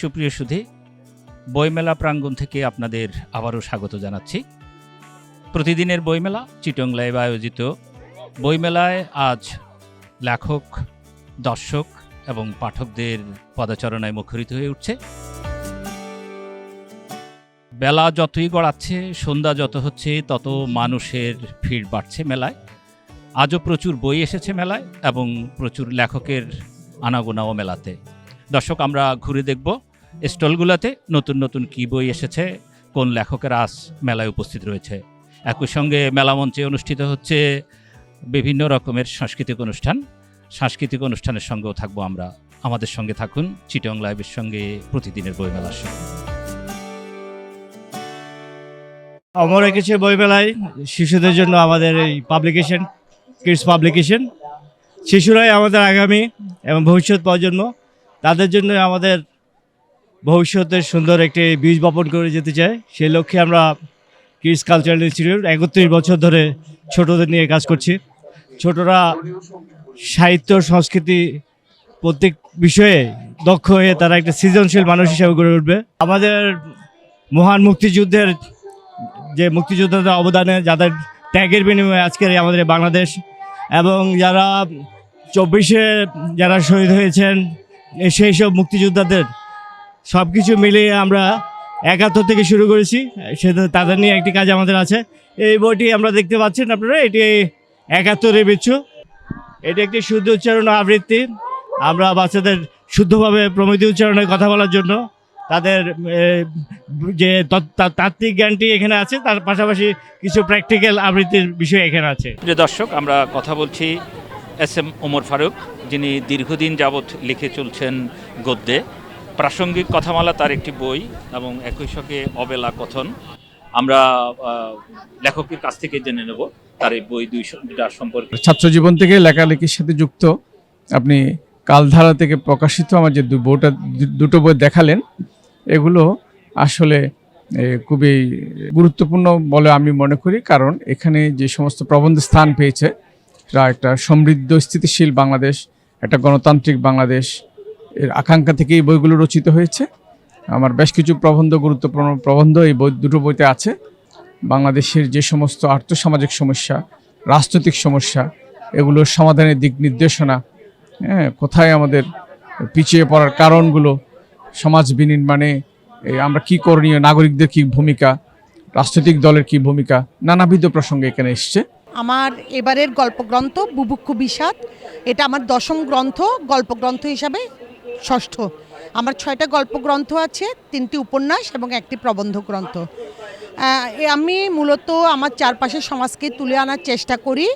সুপ্রিয় সুধী, বইমেলা প্রাঙ্গণ থেকে আপনাদের আবারও স্বাগত জানাচ্ছি। প্রতিদিনের বইমেলা চিটং লাইভ আয়োজিত। বইমেলায় আজ লেখক, দর্শক এবং পাঠকদের পদাচারণায় মুখরিত হয়ে উঠছে। বেলা যতই গড়াচ্ছে, সন্ধ্যা যত হচ্ছে, তত মানুষের ভিড় বাড়ছে মেলায়। আজও প্রচুর বই এসেছে মেলায় এবং প্রচুর লেখকের আনাগোনাও মেলাতে। দর্শক, আমরা ঘুরে দেখব স্টলগুলোতে নতুন নতুন কী বই এসেছে, কোন লেখকের আজ মেলায় উপস্থিত রয়েছে। একই সঙ্গে মেলা মঞ্চে অনুষ্ঠিত হচ্ছে বিভিন্ন রকমের সাংস্কৃতিক অনুষ্ঠান। সাংস্কৃতিক অনুষ্ঠানের সঙ্গেও থাকব আমরা। আমাদের সঙ্গে থাকুন চিটং লাইভের সঙ্গে প্রতিদিনের বইমেলার সঙ্গে। অমর এঁকেছে বইমেলায় শিশুদের জন্য আমাদের এই পাবলিকেশন কিডস পাবলিকেশন শিশুরাই আমাদের আগামী এবং ভবিষ্যৎ প্রজন্ম। তাদের জন্য আমাদের ভবিষ্যতের সুন্দর একটি বীজ বপন করে যেতে চাই সেই লক্ষ্যে আমরা কিডস কালচারাল ইনস্টিটিউট একত্রিশ বছর ধরে ছোটদের নিয়ে কাজ করছি। ছোটরা সাহিত্য, সংস্কৃতি প্রত্যেক বিষয়ে দক্ষ হয়ে তারা একটা সৃজনশীল মানুষ হিসেবে গড়ে উঠবে। আমাদের মহান মুক্তিযুদ্ধের যে মুক্তিযোদ্ধাদের অবদানে, যাদের ত্যাগের বিনিময়ে আজকের আমাদের বাংলাদেশ এবং যারা চব্বিশে যারা শহীদ হয়েছেন, সেই সব মুক্তিযোদ্ধাদের সব কিছু মিলিয়ে আমরা একাত্তর থেকে শুরু করেছি। সেটা তাদের নিয়ে একটি কাজ আমাদের আছে। এই বইটি আমরা দেখতে পাচ্ছেন আপনারা, এটি একাত্তরের বিচ্ছু। এটি একটি শুদ্ধ উচ্চারণ আবৃত্তি। আমরা বাচ্চাদের শুদ্ধভাবে প্রমিতি উচ্চারণের কথা বলার জন্য তাদের যে তত- তাত্ত্বিক জ্ঞানটি এখানে আছে, তার পাশাপাশি কিছু প্র্যাকটিক্যাল আবৃত্তির বিষয় এখানে আছে। প্রিয় দর্শক, আমরা কথা বলছি এস এম ওমর ফারুক, যিনি দীর্ঘদিন যাবৎ লিখে চলছেন গদ্যে। প্রাসঙ্গিক কথামালা তার একটি বই এবং একই সঙ্গে অবেলা কথন। আমরা লেখকের কাছ থেকে জেনে নেব তার এই বই দুই দুটার সম্পর্কে। ছাত্র জীবন থেকে লেখালেখির সাথে যুক্ত। আপনি কালধারা থেকে প্রকাশিত আমার যে বইটা দুটো বই দেখালেন, এগুলো আসলে খুবই গুরুত্বপূর্ণ বলে আমি মনে করি, কারণ এখানে যে সমস্ত প্রবন্ধ স্থান পেয়েছে সেটা একটা সমৃদ্ধ, স্থিতিশীল বাংলাদেশ, একটা গণতান্ত্রিক বাংলাদেশ এর আকাঙ্ক্ষা থেকে এই বইগুলো রচিত হয়েছে। আমার বেশ কিছু প্রবন্ধ, গুরুত্বপূর্ণ প্রবন্ধ এই বই, দুটো বইতে আছে। বাংলাদেশের যে সমস্ত আর্থসামাজিক সমস্যা, রাজনৈতিক সমস্যা, এগুলোর সমাধানের দিক নির্দেশনা হ্যাঁ কোথায় আমাদের পিছিয়ে পড়ার কারণগুলো, সমাজ বিনির্মাণে আমরা কি করণীয়, নাগরিকদের কি ভূমিকা, রাজনৈতিক দলের কি ভূমিকা, নানাবিধ প্রসঙ্গে এখানে এসছে। আমার এবারের গল্পগ্রন্থ, বুভুক্ষ বিষাদ, এটা আমার দশম গ্রন্থ, গল্পগ্রন্থ হিসাবে ষষ্ঠ। আমার ছয়টা গল্পগ্রন্থ আছে, তিনটি উপন্যাস এবং একটি প্রবন্ধ গ্রন্থ। আমি মূলত আমার চারপাশের সমাজকে তুলে আনার চেষ্টা করি।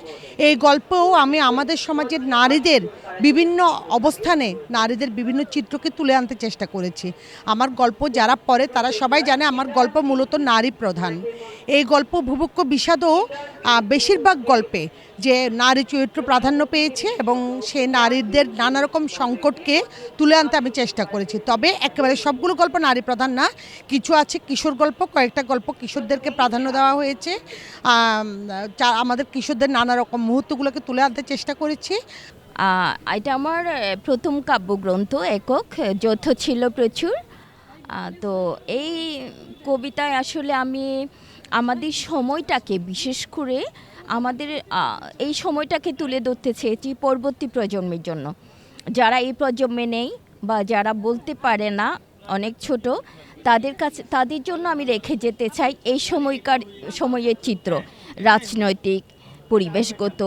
এই গল্পও আমি আমাদের সমাজের নারীদের বিভিন্ন অবস্থানে, নারীদের বিভিন্ন চিত্রকে তুলে আনতে চেষ্টা করেছি। আমার গল্প যারা পড়ে তারা সবাই জানে আমার গল্প মূলত নারী প্রধান। এই গল্প ভুভুক্ষ বিষাদও বেশিরভাগ গল্পে যে নারী চরিত্র প্রাধান্য পেয়েছে এবং সে নারীদের নানা রকম সংকটকে তুলে আনতে আমি চেষ্টা করেছি। তবে একেবারে সবগুলো গল্প নারী প্রধান না কিছু আছে কিশোর গল্প কয়েকটা গল্প কিশোরদেরকে প্রাধান্য দেওয়া হয়েছে। আম, আমাদের কিশোরদের নানা রকম মুহূর্তগুলোকে তুলে আনতে চেষ্টা করেছি। এটা আমার প্রথম কাব্যগ্রন্থ একক যৌথ ছিল প্রচুর। তো এই কবিতায় আসলে আমি আমাদের সময়টাকে, বিশেষ করে আমাদের এই সময়টাকে তুলে ধরতে চেয়েছি পরবর্তী প্রজন্মের জন্য। যারা এই প্রজন্মে নেই বা যারা বলতে পারে না, অনেক ছোট, তাদের কাছে, তাদের জন্য আমি রেখে যেতে চাই এই সময়কার, সময়ের চিত্র। রাজনৈতিক, পরিবেশগত,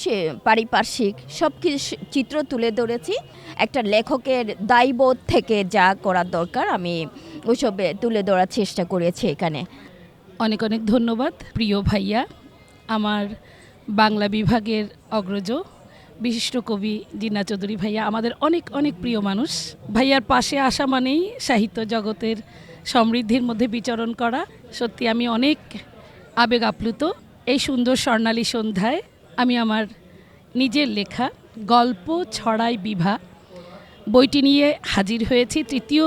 সে, পারিপার্শ্বিক সব চিত্র তুলে ধরেছি। একটা লেখকের দায়বোধ থেকে যা করার দরকার, আমি ওইসবে তুলে ধরার চেষ্টা করেছি এখানে। অনেক অনেক ধন্যবাদ, প্রিয় ভাইয়া। আমার বাংলা বিভাগের অগ্রজ, বিশিষ্ট কবি জিন্না চৌধুরী ভাইয়া, আমাদের অনেক অনেক প্রিয় মানুষ। ভাইয়ার পাশে আসা মানেই সাহিত্য জগতের সমৃদ্ধির মধ্যে বিচরণ করা। সত্যি আমি অনেক আবেগ আপ্লুত। এই সুন্দর স্বর্ণালী সন্ধ্যায় আমি আমার নিজের লেখা, গল্প ছড়াই বিভা। বইটি নিয়ে হাজির হয়েছি তৃতীয়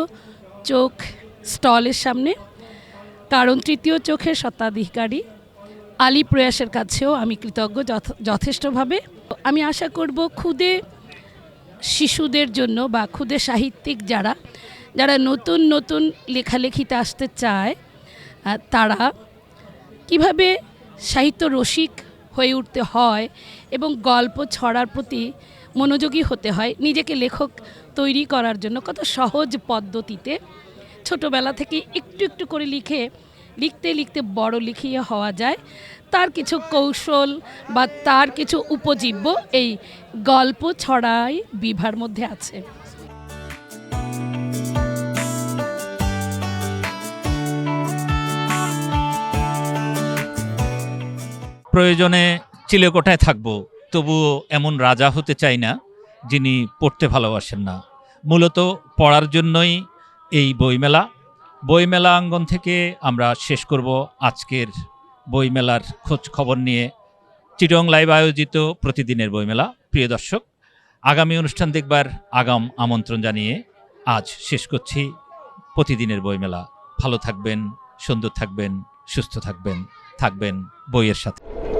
চোখ স্টলের সামনে। কারণ তৃতীয় চোখের স্বত্বাধিকারী আলী প্রয়াসের কাছেও আমি কৃতজ্ঞ যথেষ্টভাবে। আমি আশা করব খুদে শিশুদের জন্য বা খুদে সাহিত্যিক যারা যারা নতুন নতুন লেখালেখিতে আসতে চায় তারা কীভাবে সাহিত্য রসিক হয়ে উঠতে হয় এবং গল্প ছড়ার প্রতি মনোযোগী হতে হয়, নিজেকে লেখক তৈরি করার জন্য কত সহজ পদ্ধতিতে ছোটবেলা থেকে একটু একটু করে লিখে, লিখতে লিখতে বড় লিখিয়ে হওয়া যায়। তার কিছু কৌশল বা তার কিছু উপজীব্য এই গল্প ছড়াই বিভার মধ্যে আছে। প্রয়োজনে চিলেকোঠায় থাকব, তবুও এমন রাজা হতে চাই না যিনি পড়তে ভালোবাসেন না। মূলত পড়ার জন্যই এই বইমেলা। বইমেলা অঙ্গন থেকে আমরা শেষ করব আজকের বইমেলার খোঁজ খবর নিয়ে। চিটং লাইভ আয়োজিত প্রতিদিনের বইমেলা। প্রিয় দর্শক, আগামী অনুষ্ঠান দেখবার আগাম আমন্ত্রণ জানিয়ে আজ শেষ করছি প্রতিদিনের বইমেলা। ভালো থাকবেন, সুন্দর থাকবেন, সুস্থ থাকবেন থাকবেন বইয়ের সাথে।